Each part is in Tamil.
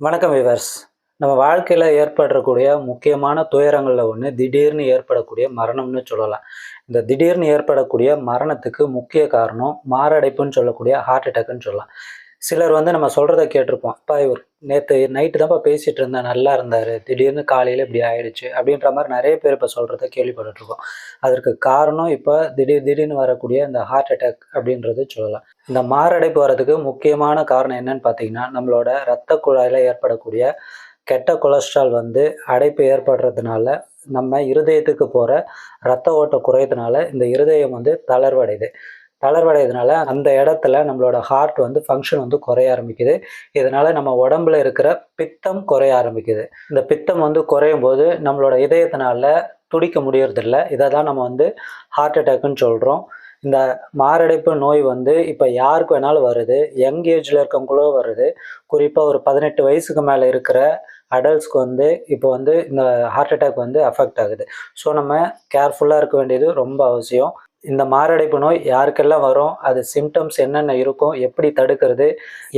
வணக்கம் விவர்ஸ் நம்ம வாழ்க்கையில் ஏற்படக்கூடிய முக்கியமான துயரங்களில் ஒன்று திடீர்னு ஏற்படக்கூடிய மரணம்னு சொல்லலாம். இந்த திடீர்னு ஏற்படக்கூடிய மரணத்துக்கு முக்கிய காரணம் மாரடைப்புன்னு சொல்லக்கூடிய ஹார்ட் அட்டாக்னு சொல்லலாம். சிலர் வந்து நம்ம சொல்கிறத கேட்டிருப்போம். அப்பா இவர் நேற்று நைட்டு தான்ப்பா பேசிகிட்டு இருந்தேன் நல்லா இருந்தார். திடீர்னு காலையில் இப்படி ஆயிடுச்சு. அப்படின்ற மாதிரி நிறைய பேர் இப்போ சொல்கிறத கேள்விப்பட்டுருக்கோம் அதற்கு காரணம் இப்போ திடீர் திடீர்னு வரக்கூடிய இந்த ஹார்ட் அட்டாக் அப்படின்றது சொல்லலாம். இந்த மாரடைப்பு வர்றதுக்கு முக்கியமான காரணம் என்னன்னு பார்த்தீங்கன்னா நம்மளோட ரத்த குழாயில் ஏற்படக்கூடிய கெட்ட கொலஸ்ட்ரால் வந்து அடைப்பு ஏற்படுறதுனால நம்ம இருதயத்துக்கு போகிற ரத்த ஓட்டம் குறையதுனால இந்த இருதயம் வந்து தளர்வடையுது. தளர்வடையதுனால அந்த இடத்துல நம்மளோட ஹார்ட் வந்து ஃபங்க்ஷன் வந்து குறைய ஆரம்பிக்குது. இதனால நம்ம உடம்புல இருக்கிற பித்தம் குறைய ஆரம்பிக்குது. இந்த பித்தம் வந்து குறையும் போது நம்மளோட இதயத்தினால துடிக்க முடியறதில்ல. இதை தான் நம்ம வந்து ஹார்ட் அட்டாக்குன்னு சொல்கிறோம் இந்த மாரடைப்பு நோய் வந்து இப்போ யாருக்கு வேணாலும் வருது. யங் ஏஜில் இருக்கவங்களோ வருது. குறிப்பாக ஒரு பதினெட்டு வயசுக்கு மேலே இருக்கிற அடல்ட்ஸ்க்கு வந்து இப்போ வந்து இந்த ஹார்ட் அட்டாக் வந்து அஃபெக்ட் ஆகுது. ஸோ நம்ம கேர்ஃபுல்லாக இருக்க வேண்டியது ரொம்ப அவசியம். இந்த மாரடைப்பு நோய் யாருக்கெல்லாம் வரும் அது சிம்டம்ஸ் என்னென்ன இருக்கும் எப்படி தடுக்கிறது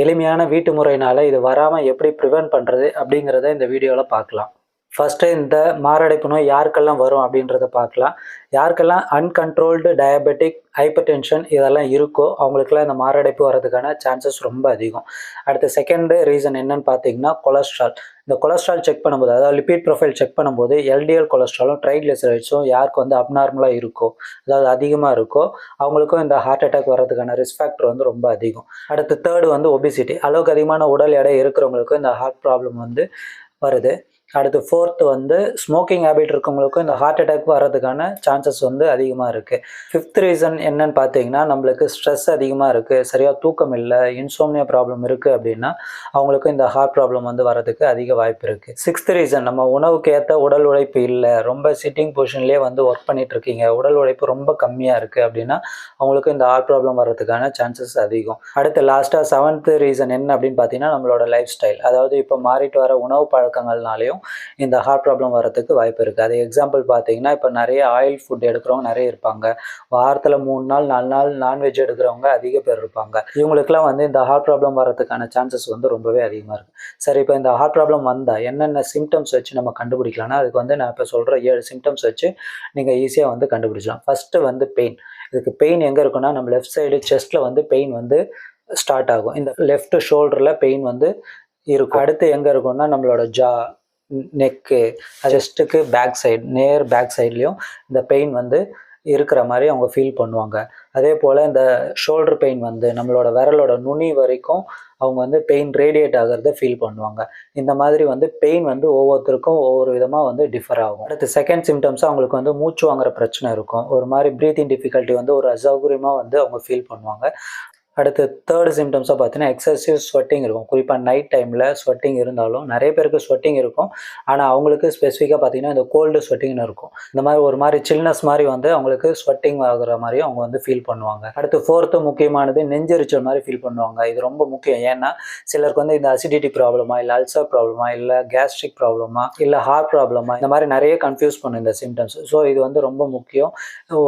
எளிமையான வீட்டு முறையினால் இது வராமல் எப்படி ப்ரிவென்ட் பண்ணுறது அப்படிங்கிறத இந்த வீடியோவில் பார்க்கலாம். ஃபஸ்ட்டு இந்த மாரடைப்பு நோய் யாருக்கெல்லாம் வரும் அப்படின்றத பார்க்கலாம். யாருக்கெல்லாம் அன்கண்ட்ரோல்டு டயபெட்டிக் ஹைப்பர் டென்ஷன் இதெல்லாம் இருக்கோ அவங்களுக்குலாம் இந்த மாரடைப்பு வர்றதுக்கான சான்சஸ் ரொம்ப அதிகம். அடுத்த செகண்டு ரீசன் என்னன்னு பார்த்தீங்கன்னா கொலஸ்ட்ரால் இந்த கொலஸ்ட்ரால் செக் பண்ணும்போது அதாவது லிபிட் ப்ரொஃபைல் செக் பண்ணும்போது எல்டிஎல் கொலஸ்ட்ராலும் ட்ரைக்ளிசரைட்ஸும் யாருக்கு வந்து அப்நார்மலாக இருக்கோ அதாவது அதிகமாக இருக்கோ அவங்களுக்கும் இந்த ஹார்ட் அட்டாக் வர்றதுக்கான ரிஸ்க் ஃபேக்டர் வந்து ரொம்ப அதிகம். அடுத்து தேர்டு வந்து ஒபிசிட்டி அளவுக்கு அதிகமான உடல் எடை இருக்கிறவங்களுக்கும் இந்த ஹார்ட் ப்ராப்ளம் வந்து வருது. அடுத்து ஃபோர்த்து வந்து ஸ்மோக்கிங் ஹேபிட் இருக்கவங்களுக்கும் இந்த ஹார்ட் அட்டாக் வர்றதுக்கான சான்சஸ் வந்து அதிகமாக இருக்குது ஃபிஃப்த் ரீசன் என்னன்னு பார்த்தீங்கன்னா நம்மளுக்கு ஸ்ட்ரெஸ் அதிகமாக இருக்குது சரியாக தூக்கம் இல்லை இன்சோம்னியா ப்ராப்ளம் இருக்குது அப்படின்னா அவங்களுக்கும் இந்த ஹார்ட் ப்ராப்ளம் வந்து வரதுக்கு அதிக வாய்ப்பு இருக்குது சிக்ஸ்த் ரீசன் நம்ம உணவுக்கு ஏற்ற உடல் உழைப்பு இல்லை. ரொம்ப சிட்டிங் பொசிஷன்லேயே வந்து ஒர்க் பண்ணிட்டு இருக்கீங்க. உடல் உழைப்பு ரொம்ப கம்மியாக இருக்குது அப்படின்னா அவங்களுக்கு இந்த ஹார்ட் ப்ராப்ளம் வர்றதுக்கான சான்சஸ் அதிகம். அடுத்து லாஸ்ட்டாக செவன்த் ரீசன் என்ன அப்படின்னு பார்த்தீங்கன்னா நம்மளோட லைஃப் ஸ்டைல் அதாவது இப்போ மாறிட்டு வர உணவு பழக்கங்கள்னாலையும் இந்த ஹார்ட் ப்ராப்ளம் வரதுக்கு வாய்ப்பு இருக்குது அது எக்ஸாம்பிள் பார்த்தீங்கன்னா இப்போ நிறைய ஆயில் ஃபுட் எடுக்கிறவங்க நிறைய இருப்பாங்க. வாரத்தில் மூணு நாள் நாலு நாள் நான்வெஜ் எடுக்கிறவங்க அதிக பேர் இருப்பாங்க. இவங்களுக்குலாம் வந்து இந்த ஹார்ட் ப்ராப்ளம் வரதுக்கான சான்சஸ் வந்து ரொம்பவே அதிகமாக இருக்குது சரி இப்போ இந்த ஹார்ட் ப்ராப்ளம் வந்தால் என்னென்ன சிம்டம்ஸ் வச்சு நம்ம கண்டுபிடிக்கலாம்னா அதுக்கு வந்து நான் இப்போ சொல்கிற ஏழு சிம்டம்ஸ் வச்சு நீங்கள் ஈஸியாக வந்து கண்டுபிடிச்சலாம் ஃபஸ்ட்டு வந்து பெயின் இதுக்கு பெயின் எங்கே இருக்குன்னா நம்ம லெஃப்ட் சைடு செஸ்ட்டில் வந்து பெயின் வந்து ஸ்டார்ட் ஆகும். இந்த லெஃப்ட் ஷோல்டரில் பெயின் வந்து இருக்கும். அடுத்து எங்கே இருக்கும்னா நம்மளோட ஜா நெக்கு செஸ்ட்டுக்கு பேக் சைடு நேர் பேக் சைட்லேயும் இந்த பெயின் வந்து இருக்கிற மாதிரி அவங்க ஃபீல் பண்ணுவாங்க. அதே போல் இந்த ஷோல்டர் பெயின் வந்து நம்மளோட விரலோட நுனி வரைக்கும் அவங்க வந்து பெயின் ரேடியேட் ஆகிறத ஃபீல் பண்ணுவாங்க. இந்த மாதிரி வந்து பெயின் வந்து ஒவ்வொருத்தருக்கும் ஒவ்வொரு விதமாக வந்து டிஃபர் ஆகும். அடுத்து செகண்ட் சிம்டம்ஸ் அவங்களுக்கு வந்து மூச்சு வாங்குற பிரச்சனை இருக்கும். ஒரு மாதிரி ப்ரீத்திங் டிஃபிகல்ட்டி வந்து ஒரு அசௌகரியமாக வந்து அவங்க ஃபீல் பண்ணுவாங்க. அடுத்து தேர்டு சிம்டம்ஸாக பார்த்தீங்கன்னா எக்ஸசிவ் ஸ்வெட்டிங் இருக்கும். குறிப்பாக நைட் டைமில் ஸ்வெட்டிங் இருந்தாலும் நிறைய பேருக்கு ஸ்வெட்டிங் இருக்கும். ஆனால் அவங்களுக்கு ஸ்பெசிஃபிக்காக பார்த்தீங்கன்னா இந்த கோல்டு ஸ்வெட்டிங்னு இருக்கும். இந்த மாதிரி ஒரு மாதிரி சில்னஸ் மாதிரி வந்து அவங்களுக்கு ஸ்வெட்டிங் ஆகுற மாதிரி அவங்க வந்து ஃபீல் பண்ணுவாங்க. அடுத்து ஃபோர்த்து முக்கியமானது நெஞ்சரிச்சல் மாதிரி ஃபீல் பண்ணுவாங்க. இது ரொம்ப முக்கியம். ஏன்னா சிலருக்கு வந்து இந்த அசிடிட்டி ப்ராப்ளமா இல்லை அல்சர் ப்ராப்ளமா இல்லை கேஸ்ட்ரிக் ப்ராப்ளமா இல்லை ஹார்ட் ப்ராப்ளமா இந்த மாதிரி நிறைய கன்ஃபியூஸ் பண்ணும் இந்த சிம்டம்ஸ் ஸோ இது வந்து ரொம்ப முக்கியம்.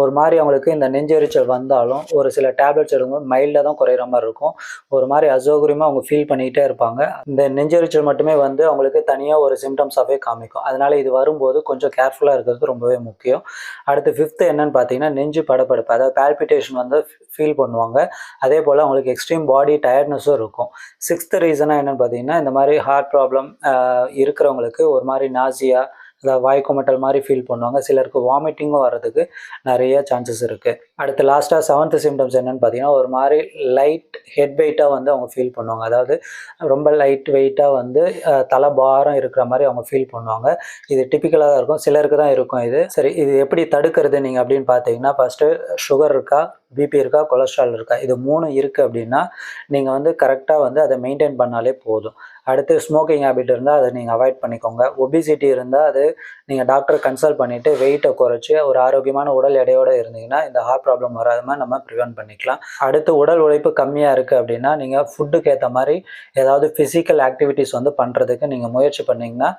ஒரு மாதிரி அவங்களுக்கு இந்த நெஞ்சரிச்சல் வந்தாலும் ஒரு சில டேப்லெட்ஸ் எடுக்கும்போது மைல்டாக தான் குறையிற மாதிரி இருக்கும். ஒரு மாதிரி அசௌகரியமாக அவங்க ஃபீல் பண்ணிக்கிட்டே இருப்பாங்க. இந்த நெஞ்சரிச்சல் மட்டுமே வந்து அவங்களுக்கு தனியாக ஒரு சிம்டம்ஸாகவே காமிக்கும். அதனால இது வரும்போது கொஞ்சம் கேர்ஃபுல்லாக இருக்கிறது ரொம்பவே முக்கியம். அடுத்து ஃபிஃப்த்து என்னன்னு பார்த்தீங்கன்னா நெஞ்சு படப்படுப்பு அதாவது பால்பிட்டேஷன் வந்து ஃபீல் பண்ணுவாங்க. அதே போல் அவங்களுக்கு எக்ஸ்ட்ரீம் பாடி டயர்ட்னஸும் இருக்கும். சிக்ஸ்த்து ரீசனாக என்னென்னு பார்த்தீங்கன்னா இந்த மாதிரி ஹார்ட் ப்ராப்ளம் இருக்கிறவங்களுக்கு ஒரு மாதிரி நாசியாக அதாவது வாய்க்குமட்டல் மாதிரி ஃபீல் பண்ணுவாங்க. சிலருக்கு வாமிட்டிங்கும் வர்றதுக்கு நிறைய சான்சஸ் இருக்குது அடுத்து லாஸ்ட்டாக செவன்த் சிம்டம்ஸ் என்னென்னு பார்த்தீங்கன்னா ஒரு மாதிரி லைட் ஹெட் வெயிட்டாக வந்து அவங்க ஃபீல் பண்ணுவாங்க. அதாவது ரொம்ப லைட் வெயிட்டாக வந்து தலை பாரம் இருக்கிற மாதிரி அவங்க ஃபீல் பண்ணுவாங்க. இது டிப்பிக்கலாக தான் இருக்கும். சிலருக்கு தான் இருக்கும் இது. சரி இது எப்படி தடுக்கிறது நீங்கள் அப்படின்னு பார்த்தீங்கன்னா ஃபஸ்ட்டு சுகர் இருக்கா பிபி இருக்கா கொலஸ்ட்ரால் இருக்கா இது மூணு இருக்குது அப்படின்னா நீங்கள் வந்து கரெக்டாக வந்து அதை மெயின்டைன் பண்ணாலே போதும். அடுத்து ஸ்மோக்கிங் ஹேபிட் இருந்தால் அதை நீங்கள் அவாய்ட் பண்ணிக்கோங்க. ஒபிசிட்டி இருந்தால் அது நீங்கள் டாக்டர் கன்சல்ட் பண்ணிவிட்டு வெயிட்டை குறைச்சி ஒரு ஆரோக்கியமான உடல் எடையோடு இருந்தீங்கன்னா இந்த ஹார்ட் ப்ராப்ளம் வராத மாதிரி நம்ம ப்ரிவென்ட் பண்ணிக்கலாம். அடுத்து உடல் உழைப்பு கம்மியாக இருக்குது அப்படின்னா நீங்கள் ஃபுட்டுக்கு ஏற்ற மாதிரி ஏதாவது ஃபிசிக்கல் ஆக்டிவிட்டீஸ் வந்து பண்ணுறதுக்கு நீங்கள் முயற்சி பண்ணிங்கன்னா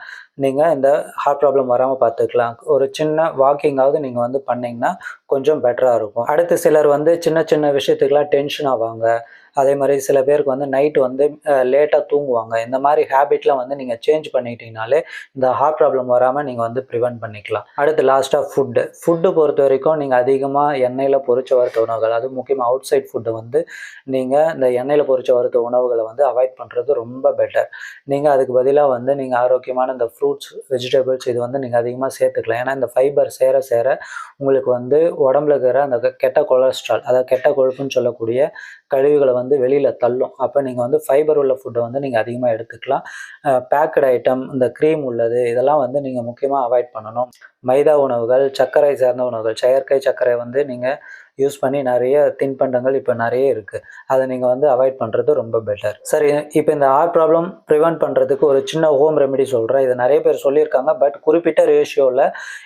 நீங்கள் இந்த ஹார்ட் ப்ராப்ளம் வராமல் பார்த்துக்கலாம். ஒரு சின்ன வாக்கிங்காவது நீங்கள் வந்து பண்ணிங்கன்னா கொஞ்சம் பெட்டராக இருக்கும். அடுத்து சிலர் வந்து சின்ன சின்ன விஷயத்துக்கெலாம் டென்ஷன் ஆவாங்க. அதே மாதிரி சில பேருக்கு வந்து நைட்டு வந்து லேட்டாக தூங்குவாங்க. இந்த மாதிரி ஹேபிட்லாம் வந்து நீங்கள் சேஞ்ச் பண்ணிட்டீங்கனாலே இந்த ஹார்ட் ப்ராப்ளம் வராமல் நீங்கள் வந்து ப்ரிவென்ட் பண்ணிக்கலாம். அடுத்து லாஸ்ட்டாக ஃபுட்டு ஃபுட்டு பொறுத்த வரைக்கும் நீங்கள் அதிகமாக எண்ணெயில் பொறிச்ச வறுத்த உணவுகள் அது முக்கியமாக அவுட் சைட் ஃபுட்டை வந்து நீங்கள் இந்த எண்ணெயில் பொரிச்ச வறுத்த உணவுகளை வந்து அவாய்ட் பண்ணுறது ரொம்ப பெட்டர் நீங்கள் அதுக்கு பதிலாக வந்து நீங்கள் ஆரோக்கியமான இந்த ஃப்ரூட்ஸ் வெஜிடபிள்ஸ் இது வந்து நீங்கள் அதிகமாக சேர்த்துக்கலாம். ஏன்னா இந்த ஃபைபர் சேர சேர உங்களுக்கு வந்து உடம்புல இருக்கிற அந்த கெட்ட கொலஸ்ட்ரால் அதாவது கெட்ட கொழுப்புன்னு சொல்லக்கூடிய கழிவுகளை வந்து வெளியில் தள்ளும். அப்போ நீங்கள் வந்து ஃபைபர் உள்ள ஃபுட்டை வந்து நீங்கள் அதிகமாக எடுத்துக்கலாம். பேக்கட் ஐட்டம் இந்த க்ரீம் உள்ளது இதெல்லாம் வந்து நீங்கள் முக்கியமாக அவாய்ட் பண்ணணும். மைதா உணவுகள் சர்க்கரை சார்ந்த உணவுகள் செயற்கை சர்க்கரை வந்து நீங்கள் யூஸ் பண்ணி நிறைய தின்பண்டங்கள் இப்போ நிறைய இருக்குது அதை நீங்கள் வந்து அவாய்ட் பண்ணுறது ரொம்ப பெட்டர் சரி இப்போ இந்த ஹார்ட் ப்ராப்ளம் ப்ரிவென்ட் பண்ணுறதுக்கு ஒரு சின்ன ஹோம் ரெமெடி சொல்கிறேன் இதை நிறைய பேர் சொல்லியிருக்காங்க பட் குறிப்பிட்ட ரேஷியோவில்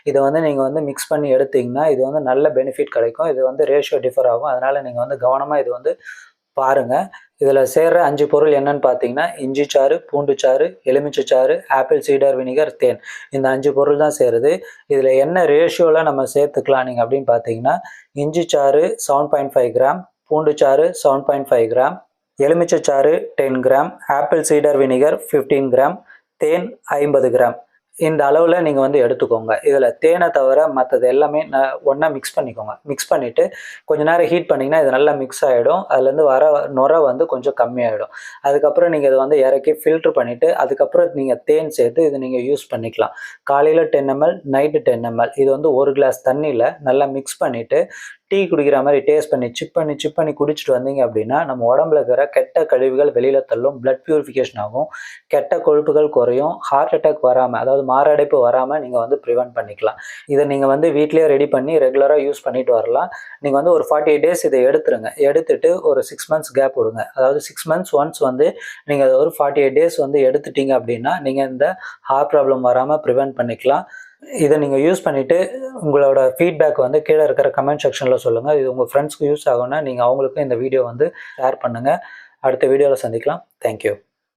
இதை வந்து நீங்கள் வந்து மிக்ஸ் பண்ணி எடுத்தீங்கன்னா இது வந்து நல்ல பெனிஃபிட் கிடைக்கும். இது வந்து ரேஷியோ டிஃபர் ஆகும். அதனால் நீங்கள் வந்து கவனமாக இது வந்து பாருங்கள் இதில் சேர்கிற அஞ்சு பொருள் என்னன்னு பார்த்தீங்கன்னா இஞ்சி சாறு பூண்டு சாறு எலுமிச்சை சாறு ஆப்பிள் சீடர் வினிகர் தேன். இந்த அஞ்சு பொருள் தான் சேருது. இதில் என்ன ரேஷியோவில் நம்ம சேர்த்துக்கலாம் நீங்கள் அப்படின்னு பார்த்தீங்கன்னா இஞ்சி சாறு செவன் பாயிண்ட் ஃபைவ் கிராம் பூண்டு சாறு செவன் பாயிண்ட் ஃபைவ் கிராம் எலுமிச்சை சாறு ten gram apple cider vinegar fifteen gram தேன் ஐம்பது கிராம் இந்த அளவில் நீங்கள் வந்து எடுத்துக்கோங்க. இதில் தேனை தவிர மற்றது எல்லாமே ந- ஒன்றா மிக்ஸ் பண்ணிக்கோங்க. மிக்ஸ் பண்ணிவிட்டு கொஞ்சம் நேரம் ஹீட் பண்ணிங்கன்னா இது நல்லா மிக்ஸ் ஆகிடும் அதுலேருந்து வர நுரை வந்து கொஞ்சம் கம்மியாகிடும் அதுக்கப்புறம் நீங்கள் இதை வந்து இறக்கி ஃபில்ட்ரு பண்ணிவிட்டு அதுக்கப்புறம் நீங்கள் தேன் சேர்த்து இது நீங்கள் யூஸ் பண்ணிக்கலாம். காலையில் ten ML night ten ML இது வந்து ஒரு கிளாஸ் தண்ணியில் நல்லா மிக்ஸ் பண்ணிவிட்டு டீ குடிக்கிற மாதிரி டேஸ்ட் பண்ணி சிப் பண்ணி சிப் பண்ணி குடிச்சிட்டு வந்தீங்க அப்படின்னா நம்ம உடம்புல இருக்கிற கெட்ட கழிவுகள் வெளியில் தள்ளும் பிளட் பியூரிஃபிகேஷன் ஆகும். கெட்ட கொழுப்புகள் குறையும் ஹார்ட் அட்டாக் வராமல் அதாவது மாரடைப்பு வராமல் நீங்கள் வந்து ப்ரிவென்ட் பண்ணிக்கலாம். இதை நீங்கள் வந்து வீட்டிலேயே ரெடி பண்ணி ரெகுலராக யூஸ் பண்ணிட்டு வரலாம். நீங்கள் வந்து ஒரு ஃபார்ட்டி எயிட் டேஸ் இதை எடுத்துருங்க. எடுத்துட்டு ஒரு சிக்ஸ் மந்த்ஸ் கேப் விடுங்க. அதாவது சிக்ஸ் மந்த்ஸ் ஒன்ஸ் வந்து நீங்கள் ஒரு ஃபார்ட்டி எயிட் டேஸ் வந்து எடுத்துட்டீங்க அப்படின்னா நீங்கள் இந்த ஹார்ட் ப்ராப்ளம் வராமல் ப்ரிவென்ட் பண்ணிக்கலாம். இதை நீங்கள் யூஸ் பண்ணிவிட்டு உங்களோட ஃபீட்பேக் வந்து கீழே இருக்கிற கமெண்ட் செக்ஷனில் சொல்லுங்கள் இது உங்கள் ஃப்ரெண்ட்ஸ்க்கு யூஸ் ஆகும்னா நீங்கள் அவங்களுக்கும் இந்த வீடியோ வந்து ஷேர் பண்ணுங்கள் அடுத்த வீடியோவில் சந்திக்கலாம். தேங்க்யூ